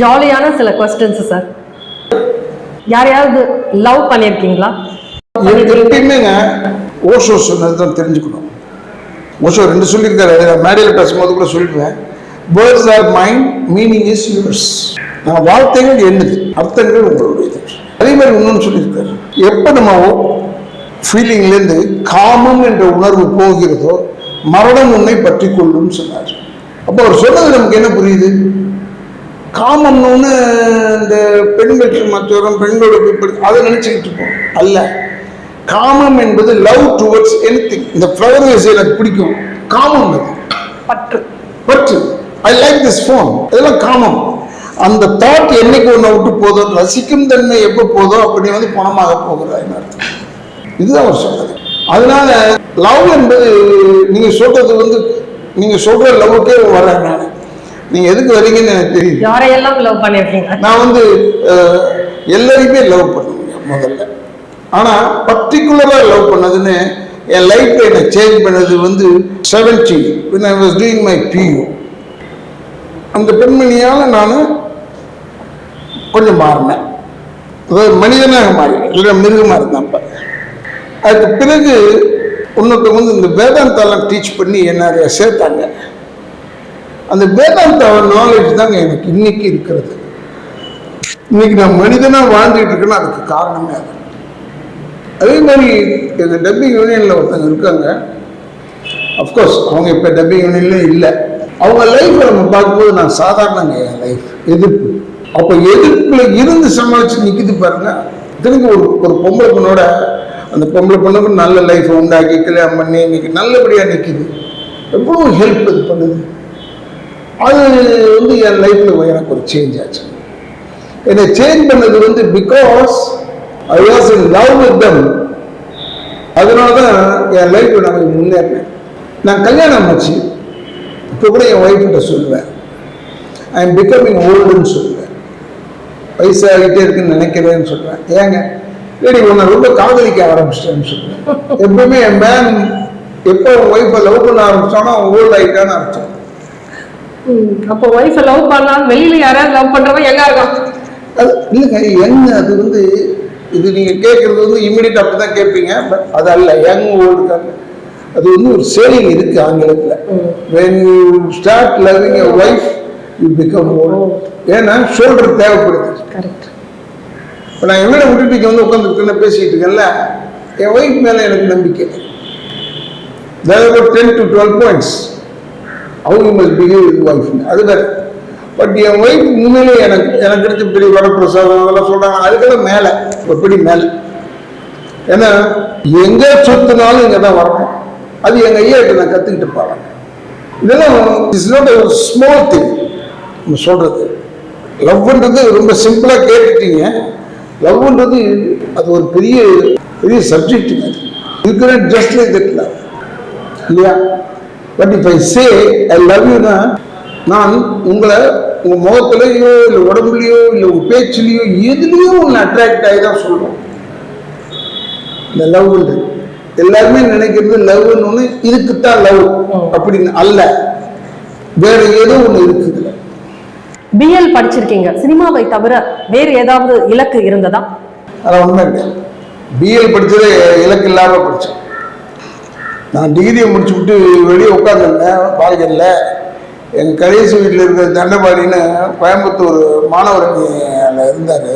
ஜாலியான சில questions sir யாரையாவது லவ் பண்ணியிருக்கீங்களா? எனக்கு எப்பயுமேங்க ஓஷோ சொன்னது தான் தெரிஞ்சுக்கணும். ஓஷோ ரெண்டு சொல்லியிருக்காரு. நான் மேடையில் பேசும்போது கூட சொல்லிடுவேன். Words are mine meaning is yours நான் வார்த்தைகள் என்னது? அர்த்தங்கள் உங்களுடையது. அதே மாதிரி இன்னொன்று சொல்லியிருக்காரு. எப்போ நம்ம ஃபீலிங்லேருந்து காமம் என்ற உணர்வு போகிறதோ மரணம் உன்னை பற்றி கொள்ளும் சொன்னார். அப்போ அவர் சொன்னது நமக்கு என்ன புரியுது? காமம்னு இந்த பெண்களுக்கு மற்றவரும் பெண்களுக்கு இப்படி அதை நினைச்சுக்கிட்டு இருப்போம். அல்ல. காமம் என்பது லவ் டுவர்ட்ஸ் எனிதிங் இந்த ஃப்ளவர் வேஸ் எனக்கு பிடிக்கும். காமம் அது. பற்று. பற்று. ஐ லைக் திஸ் ஃபோன் இதெல்லாம் காமம். அந்த தாட் என்னைக்கு ஒன்றை விட்டு போதோ ரசிக்கும் தன்மை எப்போ போதோ அப்படி வந்து பணமாக போகிறாய் அர்த்தம். இதுதான் அவர் சொல்றது. அதனால லவ் என்பது நீங்கள் சொல்றது வந்து நீங்கள் சொல்ற லவ்வுக்கே வர நான். நீங்க எதுக்கு வரீங்கன்னு எனக்கு தெரியும் யாரையெல்லாம் லவ் பண்ணியிருக்கீங்க நான் வந்து எல்லாரையுமே லவ் பண்ணுவேன் முதல்ல. ஆனா பர்டிகுலரா லவ் பண்ணதுன்னு என் லைஃப் என்னை சேஞ்ச் பண்ணது வந்து seventy when I was doing my PU அந்த பெண்மணியால நான் கொஞ்சம் மாறினேன். அதாவது மனிதனாக மாறினேன். இல்லை மிருகமாக இருந்தேன் அப்ப அதுக்கு பிறகு இன்னொருத்தவங்க வந்து இந்த வேதாந்தாலாம் டீச் பண்ணி என்ன சேர்த்தாங்க. அந்த வேதாந்த நாலேஜ் தாங்க எனக்கு இன்னைக்கு இருக்கிறது. இன்னைக்கு நான் மனிதனாக வாழ்ந்துட்டு இருக்கேன்னா அதுக்கு காரணமே அது. அதே மாதிரி எங்கள் டப்பி யூனியனில் ஒருத்தங்க இருக்காங்க. அஃப்கோர்ஸ் அவங்க இப்போ டப்பி யூனியன்ல இல்லை. அவங்க லைஃப்பை நம்ம பார்க்கும்போது நான் சாதாரணங்க என் லைஃப் எதிர்ப்பு. அப்போ எதிர்ப்பில் இருந்து சமாளித்து நிற்கிது பாருங்க. திரும்பி ஒரு ஒரு பொம்பளை பொண்ணோட அந்த பொம்பளை பொண்ணுக்கு நல்ல லைஃப்பை உண்டாக்கி கல்யாணம் பண்ணி இன்னைக்கு நல்லபடியாக நிற்கிது எவ்வளோ ஹெல்ப் இது பண்ணுது. அது வந்து என் லைஃப்ல எனக்கு ஒரு சேஞ்ச் ஆச்சு. என்னை சேஞ்ச் பண்ணது வந்து because I was in love with them அதனால தான் என் லைஃப்ல நான் முன்னேறினேன். நான் கல்யாணம் ஆச்சு. இப்போ கூட என் ஒய்ஃப்கிட்ட சொல்லுவேன். ஐ எம் பிகமிங் ஓல்டுன்னு சொல்லுவேன். வயசாகிட்டே இருக்குன்னு நினைக்கிறேன்னு சொல்லுவேன். ஏங்க ஏடி உன்னை ரொம்ப காதலிக்க ஆரம்பிச்சிட்டேன்னு சொல்லுவேன். எப்பவுமே என் மேன் எப்போ ஒய்ஃபை லவ் பண்ண ஆரம்பிச்சானோ அவன் ஓல்ட் ஆகிட்டான்னு அர்த்தம். அப்போ ஒய்ஃபை லவ் பண்ணலாம் வெளியில யாராவது லவ் பண்றவன் எங்க இருக்கான் அது இல்லைங்க யங் அது வந்து இது நீங்கள் கேட்குறது வந்து இம்மிடியட் அப்படி தான் கேட்பீங்க பட் அது அல்ல யங் ஓல்டு அது வந்து ஒரு சேலிங் இருக்கு ஆங்கிலத்தில். when you start loving your wife you become old. ஏன்னா ஷோல்டர் தேவைப்படுது. கரெக்ட் இப்போ நான் என்னோட விட்டுட்டு வந்து உட்காந்துருக்கேன்னு பேசிட்டு இருக்கேன்ல என் ஒய்ஃப் மேலே எனக்கு நம்பிக்கை. About ten to twelve points how you must behave with அது பட் என் ஒய்ஃப் உண்மையிலே எனக்கு எனக்கு கிடைச்ச பெரிய வரப்பிரசாதம் அதெல்லாம் சொல்றாங்க. அதுக்கெல்லாம் மேலே. ஒரு படி மேலே. ஏன்னா எங்க சொத்துனாலும் இங்கே தான் வரணும். அது எங்க ஐயாட்ட நான் கற்றுக்கிட்டு பாருங்க இதெல்லாம் இட்ஸ் நாட் ஸ்மால் திங் நம்ம சொல்றது. லவ்ன்றது ரொம்ப சிம்பிளாக கேட்டுட்டீங்க. லவ்ன்றது அது ஒரு பெரிய பெரிய சப்ஜெக்ட்டுங்க you can just like that love இல்லையா? But if I say I love யூனா நான் உங்களை உங்க முகத்துலயோ இல்லை உடம்புலையோ இல்லை உங்க பேச்சுலையோ எதுலேயோ ஒன்று அட்ராக்ட் ஆகி தான் சொல்லுவோம் இந்த லவ்ன்றது எல்லாருமே நினைக்கிறது லவ்னு ஒன்று இதுக்குத்தான் லவ் அப்படின்னு அல்ல. வேற ஏதோ ஒன்று இருக்குதுல பிஎல் படிச்சிருக்கீங்க. சினிமாவை தவிர வேறு ஏதாவது இலக்கு இருந்ததா? அதெல்லாம் உண்மை கிடையாது பிஎல் படித்தது இலக்கு இல்லாமல் படித்தேன் நான் டிகிரியை முடிச்சு விட்டு வெளியே உட்காந்துருந்தேன் பால்கனில் எங்கள் கடைசி வீட்டில் இருக்கிற தண்டபாடின்னு கோயம்புத்தூர் மாணவர் இருந்தார்.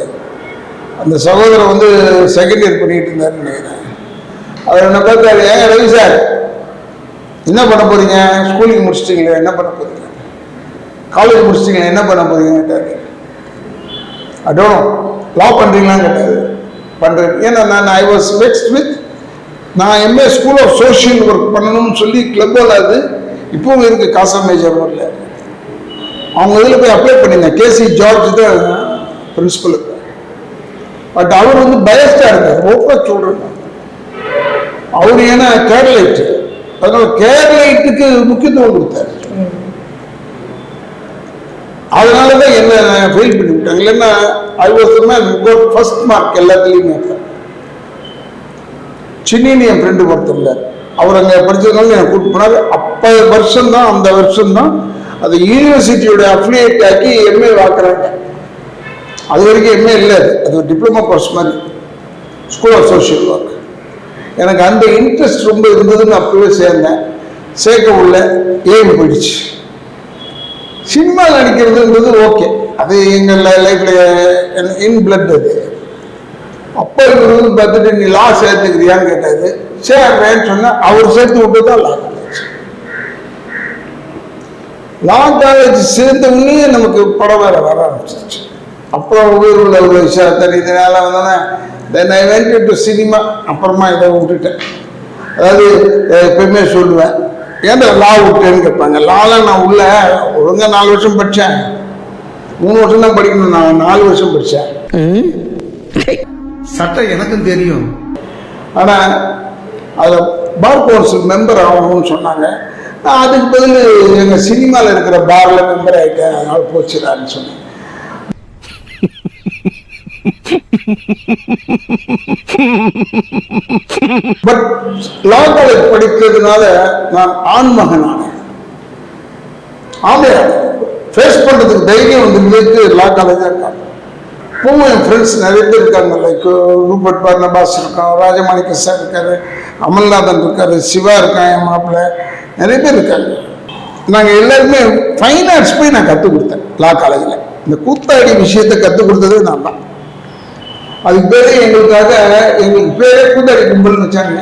அந்த சகோதரர் வந்து செகண்ட் இயர் பண்ணிட்டு இருந்தாருன்னு நினைக்கிறேன். அவர் என்ன பார்த்தாரு ஏங்க ரவி சார் என்ன பண்ண போறீங்க? ஸ்கூலுக்கு முடிச்சிட்டிங்களே என்ன பண்ண போறீங்க? காலேஜ் முடிச்சிட்டிங்களே என்ன பண்ண போகிறீங்க கேட்டாரு. அடோ லா பண்ணுறீங்களான்னு கேட்டார். பண்ணுறேன் ஏன்னா நான் ஐ வாஸ் வெக்ஸ்ட் வித் நான் MA school of social work பண்ணணும்னு சொல்லி கிளப் அது இப்போவும் இருக்கு காசா மேஜர் வரல அவங்க இதில் போய் அப்ளை பண்ணிங்க கேசி ஜார்ஜ் தான் பிரின்சிபல் பட் அவர் வந்து பயஸ்டாக இருந்தார். ஓப்பனாக சொல்கிறேன் அவர் ஏன்னா கேரளைட்டு. அதனால் கேரளைட்டுக்கு முக்கியத்துவம் கொடுத்தார். அதனால தான் என்ன ஃபெயில் பண்ணி விட்டாங்க. இல்லைன்னா I was man first mark எல்லாத்துலேயுமே. சின்னின்னு என் ஃப்ரெண்டு ஒருத்தர் இருந்தார். அவர் அங்கே படித்ததுனால எனக்கு கூப்பிட்டு போனார். அப்போ வருஷம் தான் அந்த வருஷம் தான் அதை யூனிவர்சிட்டியோட அஃபிலியேட் ஆக்கி எம்ஏ வாக்குறாங்க. அது வரைக்கும் எம்ஏ இல்லை அது. அது ஒரு டிப்ளமோ கோர்ஸ் மாதிரி. ஸ்கூல் ஆஃப் சோஷியல் ஒர்க் எனக்கு அந்த இன்ட்ரெஸ்ட் ரொம்ப இருந்ததுன்னு அப்பவே சேர்ந்தேன். சேர்க்க உள்ள ஏம் போயிடுச்சு. சினிமாவில் நடிக்கிறதுன்றது ஓகே அது எங்கள் லைஃப்பில் இன் பிளட் அது. அப்போ இருக்கிறது பார்த்துட்டு நீ லா சேர்த்துக்கிறியான்னு கேட்டாரு. சேர்றேன்னு சொன்னேன் அவர் சேர்த்து விட்டு தான் லா காலேஜ் லா காலேஜ் சேர்ந்த உடனே நமக்கு படம் வேற வர ஆரம்பிச்சிருச்சு. அப்புறம் ஊர் உள்ள ஒரு விஷயம் தெரியுதுனால வந்தோன்னே then I went to cinema அப்புறமா இதை விட்டுட்டேன். அதாவது எப்பயுமே சொல்லுவேன் ஏன்டா லா விட்டேன்னு கேட்பாங்க. லாலாம் நான் உள்ள ஒழுங்காக நாலு வருஷம் படித்தேன் மூணு வருஷம் தான் படிக்கணும். நான் நாலு வருஷம் படித்தேன் சட்டம் எனக்கும் தெரியும். ஆனால் அதில் பார் கவுன்சில் மெம்பர் ஆகணும்னு சொன்னாங்க. நான் அதுக்கு பதில் எங்கள் சினிமாவில் இருக்கிற பாரில் மெம்பர் ஆகிட்டேன் அதனால் போச்சுடான்னு சொன்னேன். பட் லா காலேஜ் படிக்கிறதுனால நான் ஆண்மகன் ஆனேன் ஆமையா ஃபேஸ் பண்ணுறதுக்கு தைரியம் வந்து லா காலேஜாக இருக்காங்க இப்பவும் என் ஃப்ரெண்ட்ஸ் நிறைய பேர் இருக்காங்க. லைக் ரூபர்ட் பர்னபாஸ் இருக்கான் ராஜமாணிக்க சார் இருக்காரு அமல்நாதன் இருக்காரு சிவா இருக்கான் என் மாப்பிள்ளை. நிறைய பேர் இருக்காங்க. நாங்கள் எல்லாருமே ஃபைன் ஆர்ட்ஸ் போய் நான் கற்றுக் கொடுத்தேன். லா. காலேஜில் இந்த கூத்தாடி விஷயத்தை கற்றுக் கொடுத்ததே நான் தான். அதுக்கு பேரே எங்களுக்காக எங்களுக்கு பேரே கூத்தாடி கும்பல்னு வச்சாங்க.